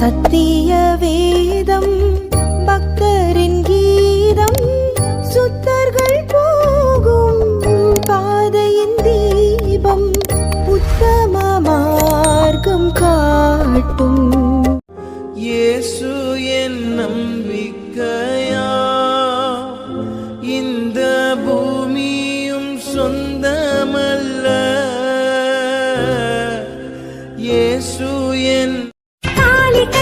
சத்திய வேதம் பக்தரின்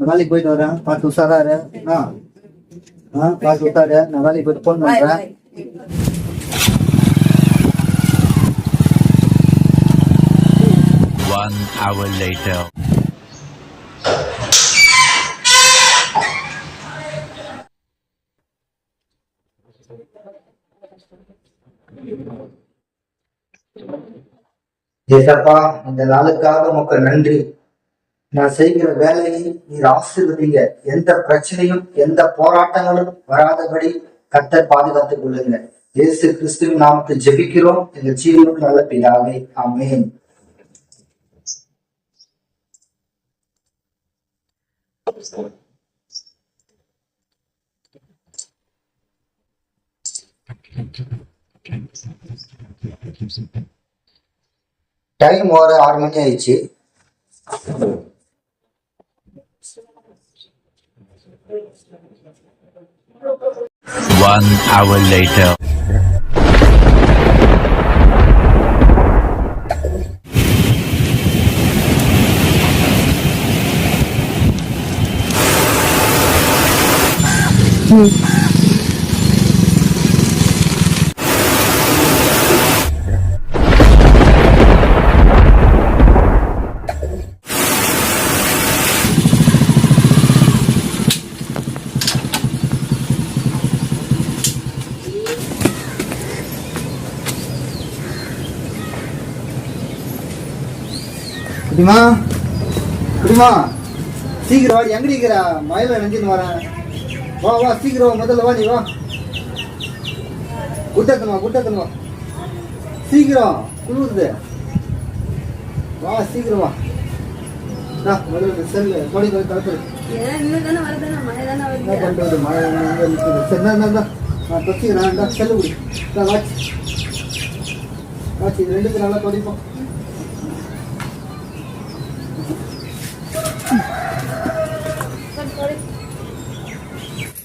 நான் வேலைக்கு போயிட்டு வரேன். பார்த்து உஷாரா இரு ஆ. ஆ பார்த்து உஷாரு. நான் வேலைக்கு போயிட்டு ஃபோன் பண்றேன். One hour later. ஏசப்பா இந்த நாளுக்காக உமக்கு நன்றி. நான் செய்கிற வேலையை நீர் ஆசீர்வதிங்க. எந்த பிரச்சனையும் எந்த போராட்டங்களும் வராதபடி கர்த்தர் பாதுகாத்துக் கொள்ளுங்க இயேசு கிறிஸ்துவின் நாமத்தை ஜெபிக்கிறோம். எங்க ஜீவனுக்கு நல்ல பிதாவே. அமேன் டைம் ஒரு ஆறு மணி ஆயிடுச்சு. One hour later. Hmm. குடிமா? குடிமா? சீக்கிரம் வாடி எங்கடி இருக்கிற? மயில நினைஞ்சுன்னு வரேன். வா வா சீக்கிரம் வா, முதல்ல வா. நீ வா குட்டத்தனுவா குட்டத்தனுவா சீக்கிரம் குளிருது வா சீக்கிரம் வா. முதல்ல செல்லு. கொடி கொடி கலப்பு. என்ன பண்றது மழை? சரி. நான் தொச்சிக்கிறேன் செல்லு குடி. வாட்ச் வாட்ச் இது ரெண்டுக்கு நல்லா தொடிப்போம்.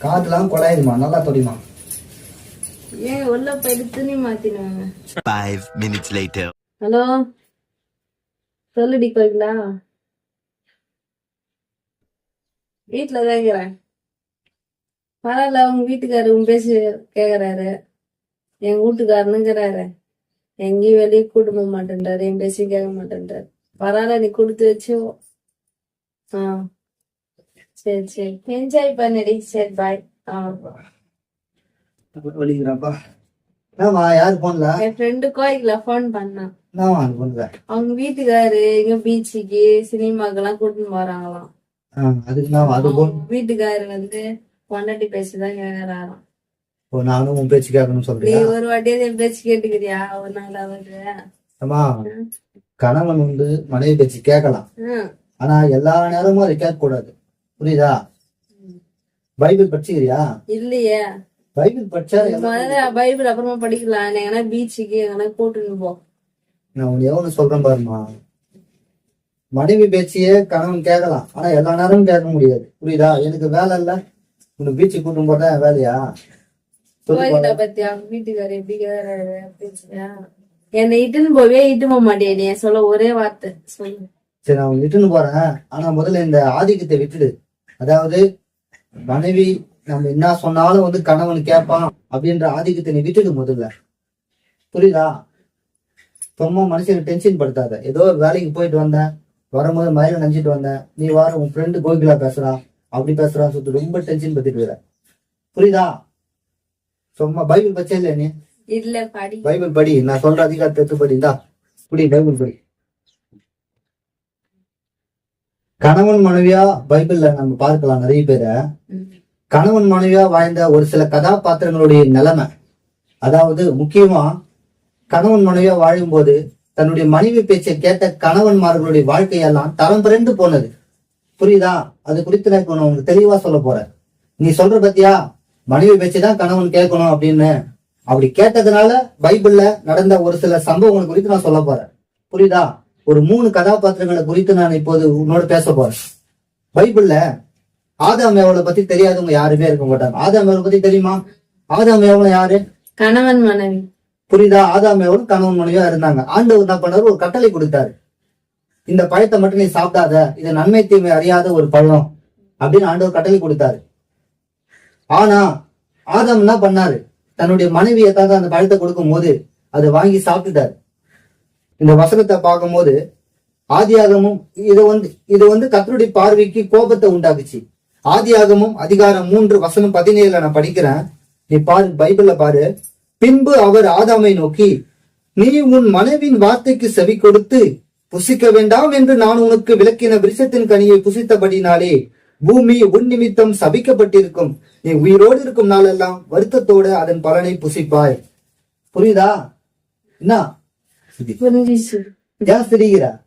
காதுலாம் குழாயுமா நல்லா தொடிமா. ஏன் உள்ள போயிட்டு துணி மாத்தினுவாங்க? Five minutes later. ஹலோ? சொல்லுடி கோயிலா வீட்டுல தான் இருக்கிறேன். பரவாயில்ல உங்க வீட்டுக்காரரு உன் பேசி கேக்குறாரு. எங்க வீட்டுக்காரனுங்கிறாரு. எங்கேயும் வெளியே கூட்டு போக மாட்டேன்றாரு என் பேசி கேட்க மாட்டேன்றாரு. பரவாயில்ல நீ கொடுத்து வச்சு சரி சரி. என்ஜாய் பண்ணுடி. சரி பாய் வலிக்கிறாப்பா யாரு போன்ல என் ஃப்ரெண்டு கோயில்ல ஃபோன் பண்ணான். அவங்க வீட்டுக்காரு எங்க பீச்சுக்கு போறாங்களாம். நான் அது போன் அவங்க வீட்டுக்காரு வந்து பொண்டாட்டி பேசிதான் கேக்குறாராம். இப்போ நானும் உன் பேச்சு கேட்கணும்னு நீ சொல்றியா? ஒரு வாட்டியாவது என் பேச்சு கேட்டுக்கிறியா? ஒரு நாளாவது. அம்மா கணவன் வந்து மனைவி பேச்சு கேட்கலாம். ம். ஆனா எல்லா நேரமும் அதை கேட்க கூடாது புரியுதா? பைபிள் படிச்சுக்கிறியா? இல்லையே. பைபிள் படிச்சா பைபிள் அப்புறமா படிக்கலாம். எங்கன்னா பீச்சுக்கு எங்கன்னா கூட்டுன்னு போ. நான் உன்னை எவ்வளவு சொல்றேன் பாருமா மனைவி பேச்சையே கணவன் கேட்கலாம். ஆனா எல்லா நேரமும் கேட்க முடியாது. புரியுதா? எனக்கு வேலை இல்ல. உனக்கு பீச்சுக்கு கூட்டும் போட்டா வேலையா? சொல்லு கோயில்ல பாரு. பத்தி அவங்க வீட்டுக்காரு எப்படி கேக்குறாரு அப்படின்னு என்னை இட்டுன்னு போவே இட்டு போக மாட்டேன் நீ? சொல்ல ஒரே வார்த்தை. சொல்லு. சரி நான் விட்டுன்னு போறேன். ஆனா முதல்ல இந்த ஆதிக்கத்தை விட்டுடு. அதாவது மனைவி நம்ம என்ன சொன்னாலும் வந்து கணவன் கேட்பான் அப்படின்ற ஆதிக்கத்தை நீ விட்டுடு முதல்ல. புரியுதா? சும்மா மனுஷனுக்கு டென்ஷன் படுத்தாத. ஏதோ ஒரு வேலைக்கு போயிட்டு வந்தேன். வரும்போது மயில நினைச்சிட்டு வந்தேன். நீ வார உன் ஃப்ரெண்டு கோகிலா பேசுறா அப்படி பேசுறான்னு சொல்லிட்டு ரொம்ப டென்ஷன் பத்திட்டு இருக்கிற புரியுதா? சும்மா பைபிள் பச்சே இல்ல நீ பைபிள் படி. நான் சொல்ற அதிகாரத்தை எடுத்து படி. இந்தா புடி பைபிள் படி. கணவன் மனைவியா பைபிள்ல நம்ம பார்க்கலாம் நிறைய பேரை. கணவன் மனைவியா வாழ்ந்த ஒரு சில கதாபாத்திரங்களுடைய நிலைமை. அதாவது முக்கியமா கணவன் மனைவியா வாழும்போது தன்னுடைய மனைவி பேச்சை கேட்ட கணவன்மார்களுடைய வாழ்க்கையெல்லாம் தரம் பிறண்டு போனது. புரியுதா? அது குறித்து நான் இப்போ நான் தெளிவா சொல்ல போறேன். நீ சொல்ற பத்தியா? மனைவி பேச்சு தான் கணவன் கேட்கணும் அப்படின்னு. அப்படி கேட்டதுனால பைபிள்ல நடந்த ஒரு சில சம்பவங்கள் குறித்து நான் சொல்ல போறேன். புரியுதா? ஒரு மூணு கதாபாத்திரங்களை குறித்து நான் இப்போது உன்னோட பேச போறேன். பைபிள்ல ஆதாம் ஏவலை பத்தி தெரியாதவங்க யாருமே இருக்க மாட்டாங்க. ஆதாம் ஏவலை பத்தி தெரியுமா? ஆதாம் ஏவலை யாரு? கணவன் மனைவி. புரியுதா? ஆதாம் ஏவலும் கணவன் மனைவியா இருந்தாங்க. ஆண்டவர் என்ன பண்ணாரு? ஒரு கட்டளை கொடுத்தாரு. இந்த பழத்தை மட்டும் நீ சாப்பிடாத. இது நன்மை தீமை அறியாத ஒரு பழம் அப்படின்னு ஆண்டவர் கட்டளை கொடுத்தாரு. ஆனா ஆதாம் என்ன பண்ணாரு? தன்னுடைய மனைவி ஏதாவது அந்த பழத்தை கொடுக்கும் போது அதை வாங்கி சாப்பிட்டுட்டாரு. இந்த வசனத்தை பார்க்கும்போது ஆதியாகமும் இது வந்து இது வந்து கத்தருடைய பார்வைக்கு கோபத்தை உண்டாக்குச்சு. ஆதியாகமும் அதிகாரம் மூன்று வசனம் பதினேழுல நான் படிக்கிறேன். நீ பாரு பைபிள்ல பாரு. பின்பு அவர் ஆதாமை நோக்கி நீ உன் மனைவின் வார்த்தைக்கு செவி கொடுத்து புசிக்க வேண்டாம் என்று நான் உனக்கு விளக்கின விருஷத்தின் கனியை புசித்தபடினாலே பூமி உன் நிமித்தம் சபிக்கப்பட்டிருக்கும். நீ உயிரோடு இருக்கும் நாளெல்லாம் வருத்தத்தோடு அதன் பலனை புசிப்பாய். புரியுதா? என்ன? ஏன் சிரிக்கிற?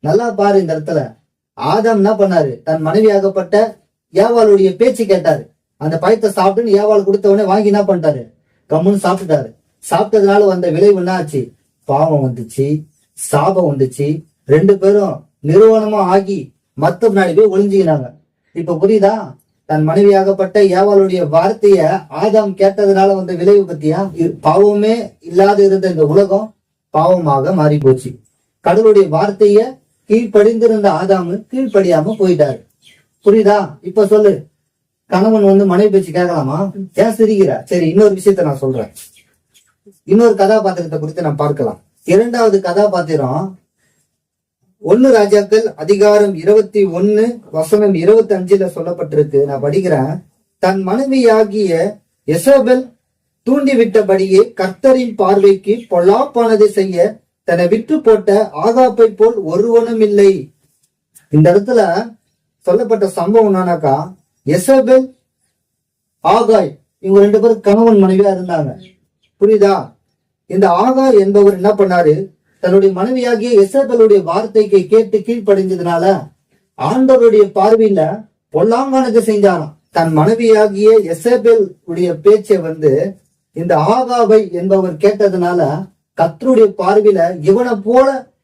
நல்லா பாரு இந்த இடத்துல. ஆதாம் என்ன பண்ணாரு? தன் மனைவியாகப்பட்ட ஏவாளுடைய பேச்சு கேட்டாரு. அந்த பழத்தை சாப்பிட்டுன்னு ஏவாள் கொடுத்த உடனே வாங்கி என்ன பண்ணிட்டாரு? கம்முன்னு சாப்பிட்டுட்டாரு. சாப்பிட்டதுனால வந்த விளைவு என்ன ஆச்சு பாவம் வந்துச்சு சாபம் வந்துச்சு. ரெண்டு பேரும் நிறுவனமா ஆகி மத்த முன்னாடி போய் ஒளிஞ்சுக்கினாங்க. இப்ப புரியுதா? தன் மனைவியாகப்பட்ட ஏவாளுடைய வார்த்தைய ஆதாம் கேட்டதுனால வந்த விளைவு பத்தியா? பாவமே இல்லாத இருந்த இந்த உலகம் பாவமாக மாறி போச்சு கடவுளுடைய வார்த்தைய கீழ்ப்படிந்திருந்த ஆதாமு கீழ்ப்படியாம போயிட்டாரு. புரியுதா? இப்ப சொல்லு. கணவன் வந்து மனைவி பேச்சு கேட்கலாமா? ஏன் சிரிக்கிற? சரி இன்னொரு விஷயத்த நான் சொல்றேன். இன்னொரு கதாபாத்திரத்தை குறித்து நான் பார்க்கலாம். இரண்டாவது கதாபாத்திரம் ஒன்னு ராஜாக்கள் அதிகாரம் இருபத்தி ஒன்னு வசனம் இருபத்தி அஞ்சுல சொல்லப்பட்டிருக்கு. நான் படிக்கிறேன். தன் மனைவியாகிய எசோபெல் தூண்டிவிட்டபடியே கர்த்தரின் பார்வைக்கு பொல்லாப்பானதை செய்ய தன்னை விற்று போட்ட ஆகாப்பை போல் ஒருவனும் இல்லை. இந்த இடத்துல சொல்லப்பட்ட சம்பவம் என்னன்னாக்கா எசபெல் ஆகாய் இவங்க ரெண்டு பேரும் கணவன் மனைவியா இருந்தாங்க. புரியுதா? இந்த ஆகாய் என்பவர் என்ன பண்ணாரு? தன்னுடைய மனைவியாகிய எசபெலுடைய வார்த்தைக்கு கேட்டு கீழ்ப்படைஞ்சதுனால ஆண்டவருடைய பார்வையில பொல்லாங்கானது செஞ்சாராம். தன் மனைவியாகிய எசபெல் உடைய பேச்சை வந்து இந்த ஆகாவை என்பவர் கேட்டதுனால கத்தருடைய பார்வையில இவனை போல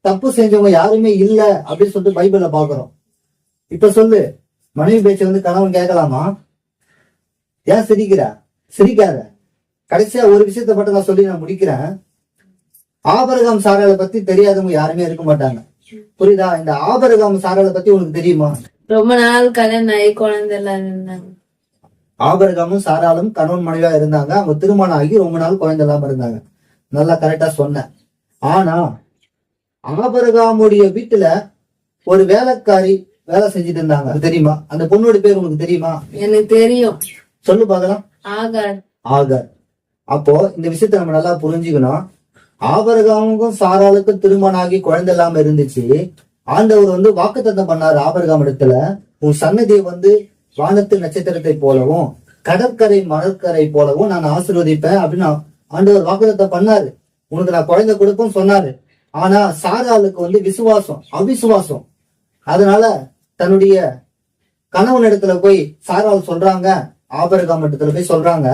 தப்பு செஞ்சவங்க யாருமே இல்ல அப்படின்னு சொல்லிட்டு பைபிள்ல பாக்குறோம் இப்ப சொல்லு மனைவி பேச்சு வந்து கணவன் கேட்கலாமா? ஏன் சிரிக்கிற? சிரிக்காத. கடைசியா ஒரு விஷயத்த மட்டும் நான் சொல்லி நான் முடிக்கிறேன். ஆபரகம் சாரலை பத்தி தெரியாதவங்க யாருமே இருக்க மாட்டாங்க. புரியுதா? இந்த ஆபரகம் சாரலை பத்தி உனக்கு தெரியுமா? ரொம்ப நாள் கல்யாணம் ஆகி குழந்தை எல்லாம் இருந்தாங்க. ஆபரகமும் சாராலும் கணவன் மனைவியா இருந்தாங்க. அவங்க திருமணம் ஆகி ரொம்ப நாள் குழந்தை இல்லாம இருந்தாங்க. நல்லா கரெக்டா சொன்னேன் ஆனா ஆபரகாமுடைய வீட்டுல ஒரு வேலைக்காரி வேலை செஞ்சுட்டு இருந்தாங்க. தெரியுமா? அந்த பொண்ணோட பேர் உனக்கு தெரியுமா? எனக்கு தெரியும். சொல்லு பார்க்கலாம். ஆகார். ஆகார். அப்போ இந்த விஷயத்த நம்ம நல்லா புரிஞ்சுக்கணும். ஆபரகாமுக்கும் சாராளுக்கும் திருமணம் ஆகி குழந்தை இல்லாம இருந்துச்சு. ஆண்டவர் வந்து வாக்குத்தத்தம் பண்ணாரு ஆபரகாம் இடத்துல. உன் சன்னதியை வந்து வானத்து நட்சத்திரத்தை போலவும் கடற்கரை மணற்கரை போலவும் நான் ஆசீர்வதிப்பேன் அப்படின்னு ஆண்டவர் வாக்குதத்தை பண்ணாரு. உனக்கு நான் குழந்தை கொடுப்பேன்னு சொன்னாரு. ஆனா சாராளுக்கு வந்து விசுவாசம் அவிசுவாசம். அதனால தன்னுடைய கணவன் இடத்துல போய் சாரால் சொல்றாங்க ஆபரகாம் இடத்துல போய் சொல்றாங்க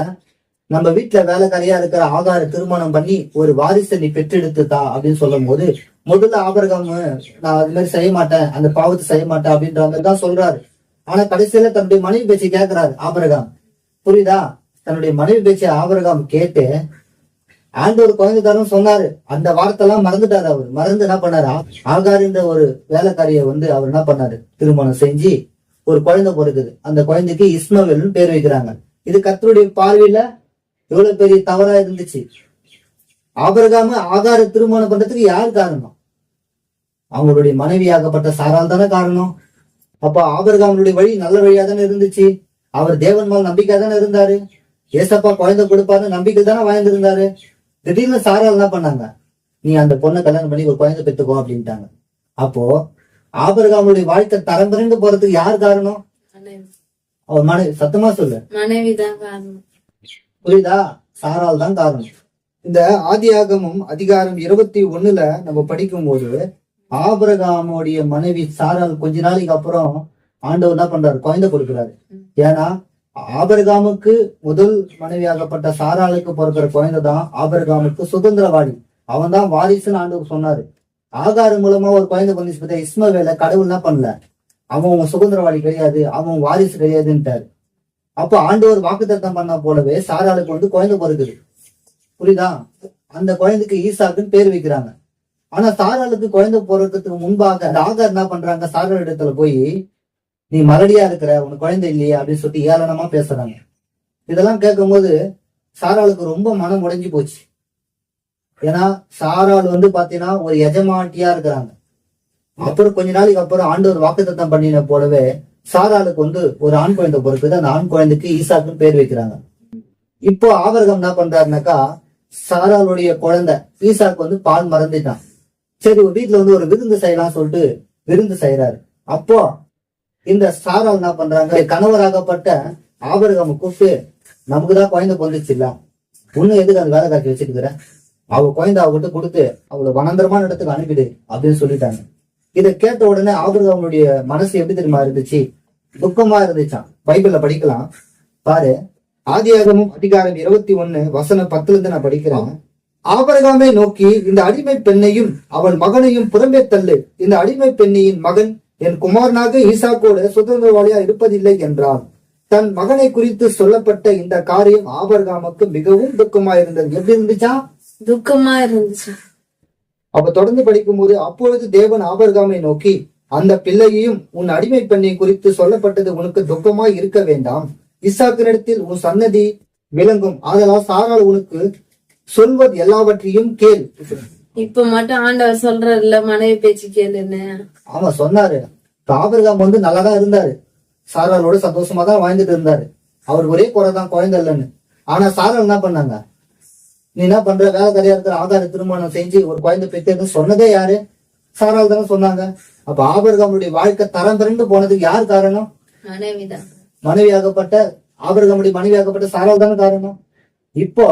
நம்ம வீட்டுல வேலைக்காரியா இருக்கிற ஆகார திருமணம் பண்ணி ஒரு வாரிசை நீ பெற்றெடுத்துதா அப்படின்னு சொல்லும் போது முதல்ல ஆபரகாம் நான் அது மாதிரி செய்ய மாட்டேன் அந்த பாவத்தை செய்ய மாட்டேன் அப்படின்ற மாதிரி தான் சொல்றாரு. ஆனா கடைசியில தன்னுடைய மனைவி பேச்சை கேட்கிறாரு ஆபரகாம். புரியுதா? தன்னுடைய மனைவி பேச்சை ஆபரகாம் கேட்டு ஆண்டவர் குழந்தை தரம் சொன்னாரு. அந்த வார்த்தை எல்லாம் மறந்துட்டாரு அவர். மறந்து என்ன பண்ணாரு? ஆ- ஒரு வேலைக்காரிய வந்து அவர் என்ன பண்ணாரு? திருமணம் செஞ்சு ஒரு குழந்தை பிறகுது அந்த குழந்தைக்கு இஸ்மவேல்னு பேர் வைக்கிறாங்க. இது கத்தருடைய பார்வையில எவ்வளவு பெரிய தவறா இருந்துச்சு. ஆபரகாம ஆகார திருமணம் பண்றதுக்கு யார் காரணம்? அவங்களுடைய மனைவியாகப்பட்ட சாரால் தானே காரணம். அப்ப ஆபரகாமனுடைய வழி நல்ல வழியா தானே இருந்துச்சு? அவர் தேவன் மேல் நம்பிக்கை தானே இருந்தாரு? ஏசப்பா குழந்தை கொடுப்பாருன்னு நம்பிக்கை தானே வாழ்ந்திருந்தாரு? திடீர்னு சாரால் என்ன பண்ணாங்க? நீ அந்த பொண்ணை கல்யாணம் பண்ணி ஒரு குழந்தை பெற்றுக்கோ அப்படின்ட்டாங்க. அப்போ ஆபரகாமனுடைய வாழ்க்கை தரம் பிறந்து போறதுக்கு யார் காரணம்? அவர் மனைவி சத்தமா சொல்லு. புரியுதா? சாரால் தான் காரணம். இந்த ஆதியாகமும் அதிகாரம் இருபத்தி ஒண்ணுல நம்ம படிக்கும் போது ஆபரகாமுடைய மனைவி சாரால் கொஞ்ச நாளைக்கு அப்புறம் ஆண்டவர் என்ன பண்றாரு? குழந்தை கொடுக்கிறாரு. ஏன்னா ஆபரகாமுக்கு முதல் மனைவியாகப்பட்ட சாராளுக்கு பிறக்கிற குழந்தை தான் ஆபரகாமுக்கு சுதந்திரவாடி அவன் தான் வாரிசுன்னு ஆண்டவர் சொன்னாரு. ஆகாரு மூலமா ஒரு குழந்தை வந்துச்சு பார்த்தா இஸ்மவேல கடவுள் என்ன பண்ணல? அவன் உன் சுதந்திரவாடி கிடையாது அவன் வாரிசு கிடையாதுன்ட்டாரு. அப்போ ஆண்டவர் வாக்குத்தத்தம் பண்ண போலவே சாராளுக்கு வந்து குழந்தை பிறகுது புரியுதா? அந்த குழந்தைக்கு ஈசாக்குன்னு பேர் வைக்கிறாங்க. ஆனா சாராளுக்கு குழந்தை பிறக்கிறதுக்கு முன்பாக ராகர் என்ன பண்றாங்க? சாரல் இடத்துல போய் நீ மலடியா இருக்கிற உனக்கு குழந்தை இல்லையே அப்படின்னு சொல்லிட்டு ஏளனமா பேசுறாங்க. இதெல்லாம் கேட்கும்போது சாராளுக்கு ரொம்ப மனம் உடைஞ்சு போச்சு. ஏன்னா சாராள் வந்து பாத்தீங்கன்னா ஒரு எஜமாட்டியா இருக்கிறாங்க. அப்புறம் கொஞ்ச நாளைக்கு அப்புறம் ஆண்டவர் வாக்குத்தத்தம் பண்ணின போலவே சாராளுக்கு வந்து ஒரு ஆண் குழந்தை பிறக்குது. அந்த ஆண் குழந்தைக்கு ஈசாக்குன்னு பேர் வைக்கிறாங்க. இப்போ ஆவரகம் என்ன பண்றாருனாக்கா சாராளுடைய குழந்தை ஈசாக்கு வந்து பால் மறந்துட்டான். சரி ஒரு வீட்டுல வந்து ஒரு விருந்து செய்யலாம் சொல்லிட்டு விருந்து செய்யறாரு அப்போ இந்த சாரால் என்ன பண்றாங்க? கணவராகப்பட்ட ஆபரகம் கூப்பிட்டு நமக்கு தான் குழந்தை பிறந்துச்சு இல்ல. எதுக்கு அந்த வேலை காட்சி வச்சிருக்கிற அவ குழந்தை அவகிட்ட கொடுத்து அவளை வனந்தரமான இடத்துக்கு அனுப்பிடு அப்படின்னு சொல்லிட்டாங்க. இதை கேட்ட உடனே ஆபிரகாமுடைய மனசு எப்படி தெரியுமா இருந்துச்சு? துக்கமா இருந்துச்சாம். பைபிள்ல படிக்கலாம். பாரு ஆதியாகமும் அதிகாரம் இருபத்தி ஒண்ணு வசனம் பத்துல இருந்து நான் படிக்கிறேன். ஆபரகாமை நோக்கி இந்த அடிமை பெண்ணையும் அவன் மகனையும் புறம்பே தள்ளு. இந்த அடிமை பெண்ணியின் மகன் என் குமாரனாக ஈசாக்கோடு சுதந்திரவாளியா இருப்பதில்லை என்றான். தன் மகனை குறித்து சொல்லப்பட்ட இந்த காரியம் ஆபரகாமுக்கு மிகவும் துக்கமா இருந்தது எப்படி இருந்துச்சா? துக்கமா இருந்துச்சு. அப்ப தொடர்ந்து படிக்கும்போது அப்பொழுது தேவன் ஆபர்காமை நோக்கி அந்த பிள்ளையையும் உன் அடிமை பெண்ணை குறித்து சொல்லப்பட்டது உனக்கு துக்கமாய் இருக்க வேண்டாம். இசாக்கினிடத்தில் உன் சன்னதி விளங்கும். ஆதலால் சாரால் உனக்கு சொல்வது எல்லாவற்றையும் கேள். இப்ப மட்டும் ஆண்டவர் சொல்றாருல்ல மனைவி பேச்சு கேளுன்னு. ஆமா சொன்னாரு. ஆபிரகாம் வந்து நல்லாதான் இருந்தாரு. சாராளோட சந்தோஷமா தான் வாழ்ந்துட்டு இருந்தாரு. அவர் ஒரே குறைதான் குழந்தை இல்லைன்னு ஆனா சாரால் என்ன பண்ணாங்க? நீ என்ன பண்ற? வேலைக்காரியா இருக்கிற ஆதார திருமணம் செஞ்சு ஒரு குழந்தை பெற்றேன்னு சொன்னதே யாரு? சாரால் தானே சொன்னாங்க. அப்ப ஆபரகாமுடைய வாழ்க்கை தரம் பிறண்டு போனதுக்கு யார் காரணம்? மனைவியாகப்பட்ட ஆபரகமுடைய மனைவியாகப்பட்ட சாரால் தானே காரணம். இப்போ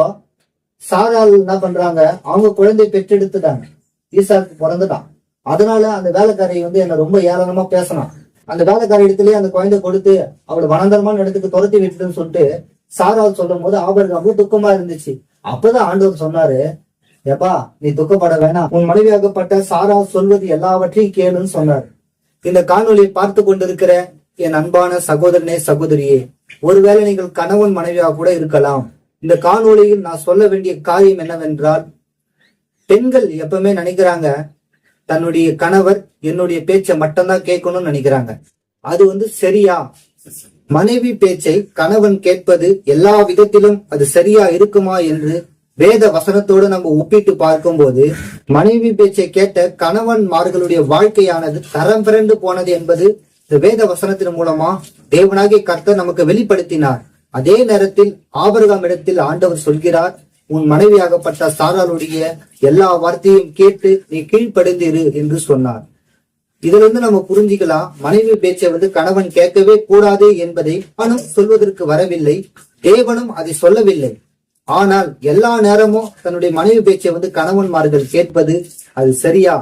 சாரால் என்ன பண்றாங்க? அவங்க குழந்தை பெற்றெடுத்துட்டாங்க. ஈசாக்கு பிறந்துட்டான். அதனால அந்த வேலைக்காரி வந்து என்ன ரொம்ப ஏளனமா பேசினான். அந்த வேலைக்கார இடத்துலயே அந்த குழந்தை கொடுத்து அவளை வனந்தரமான இடத்துக்கு துரத்தி விட்டுன்னு சொல்லிட்டு சாரால் சொல்லும் போது ஆபரகம் துக்கமா இருந்துச்சு. அப்பதான் ஆண்டவர் சொன்னாரு ஏப்பா நீ துக்கப்பட வேணாம். உன் மனைவியாகப்பட்ட சாரா சொல்வது எல்லாவற்றையும் கேளுன்னு சொன்னார். இந்த காணொலியை பார்த்து கொண்டிருக்கிற என் அன்பான சகோதரனே சகோதரியே ஒருவேளை நீங்கள் கணவன் மனைவியாக கூட இருக்கலாம். இந்த காணொளியில் நான் சொல்ல வேண்டிய காரியம் என்னவென்றால் பெண்கள் எப்பவுமே நினைக்கிறாங்க தன்னுடைய கணவர் என்னுடைய பேச்சை மட்டும்தான் கேட்கணும்னு நினைக்கிறாங்க. அது வந்து சரியா? மனைவி பேச்சை கணவன் கேட்பது எல்லா விதத்திலும் அது சரியா இருக்குமா என்று வேத வசனத்தோடு நம்ம ஒப்பிட்டு பார்க்கும்போது மனைவி பேச்சை கேட்ட கணவன்மார்களுடைய வாழ்க்கையானது தரம் பிறண்டு போனது என்பது இந்த வேத வசனத்தின் மூலமா தேவனாகிய கர்த்தர் நமக்கு வெளிப்படுத்தினார். அதே நேரத்தில் ஆபரகாம் இடத்தில் ஆண்டவர் சொல்கிறார் உன் மனைவியாகப்பட்ட சாராளுடைய எல்லா வார்த்தையும் கேட்டு நீ கீழ்ப்படிந்திரு என்று சொன்னார். இதுல இருந்து நம்ம புரிஞ்சுக்கலாம் மனைவி பேச்சை வந்து கணவன் கேட்கவே கூடாது என்பதை அவனும் சொல்வதற்கு வரவில்லை தேவனும் அதை சொல்லவில்லை. ஆனால் எல்லா நேரமும் தன்னுடைய மனைவி பேச்சை வந்து கணவன்மார்கள் கேட்பது அது சரியா?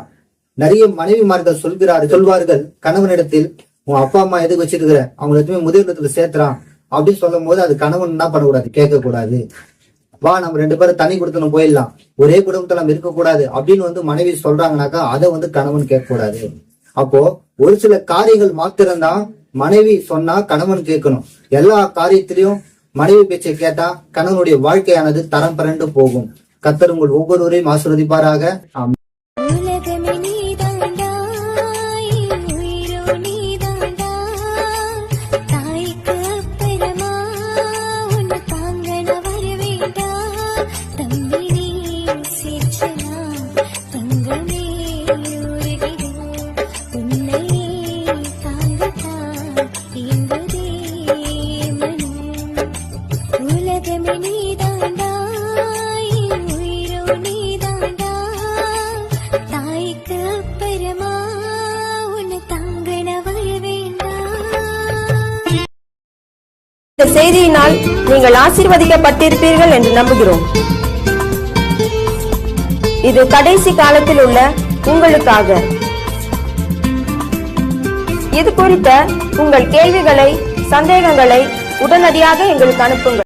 நிறைய மனைவிமார்கள் சொல்கிறார் சொல்வார்கள் கணவனிடத்தில் உன் அப்பா அம்மா எதுக்கு வச்சிருக்கிற? அவங்க எதுவுமே முதிர்ந்தத்துல சேர்த்துறான். அப்படின்னு சொல்லும் போது அது கணவன் என்ன பண்ணக்கூடாது கேட்க கூடாது வா நம்ம ரெண்டு பேரும் தனி கொடுத்தனும் போயிடலாம். ஒரே குடும்பத்துல நம்ம இருக்கக்கூடாது அப்படின்னு வந்து மனைவி சொல்றாங்கனாக்கா அதை வந்து கணவன் கேட்க கூடாது அப்போ ஒரு சில காரியங்கள் மாத்திரம்தான் மனைவி சொன்னா கணவன் கேட்கணும். எல்லா காரியத்திலையும் மனைவி பேச்சை கேட்டா கணவனுடைய வாழ்க்கையானது தரம் பிறண்டு போகும். கத்தர் உங்கள் ஒவ்வொருவரையும் ஆசிர்வதிப்பாராக. செய்தியினால் நீங்கள் ஆசீர்வதிக்கப்பட்டிருப்பீர்கள் என்று நம்புகிறோம். இது கடைசி காலத்தில் உள்ள உங்களுக்காக. இது குறித்த உங்கள் கேள்விகளை சந்தேகங்களை உடனடியாக எங்களுக்கு அனுப்புங்கள்.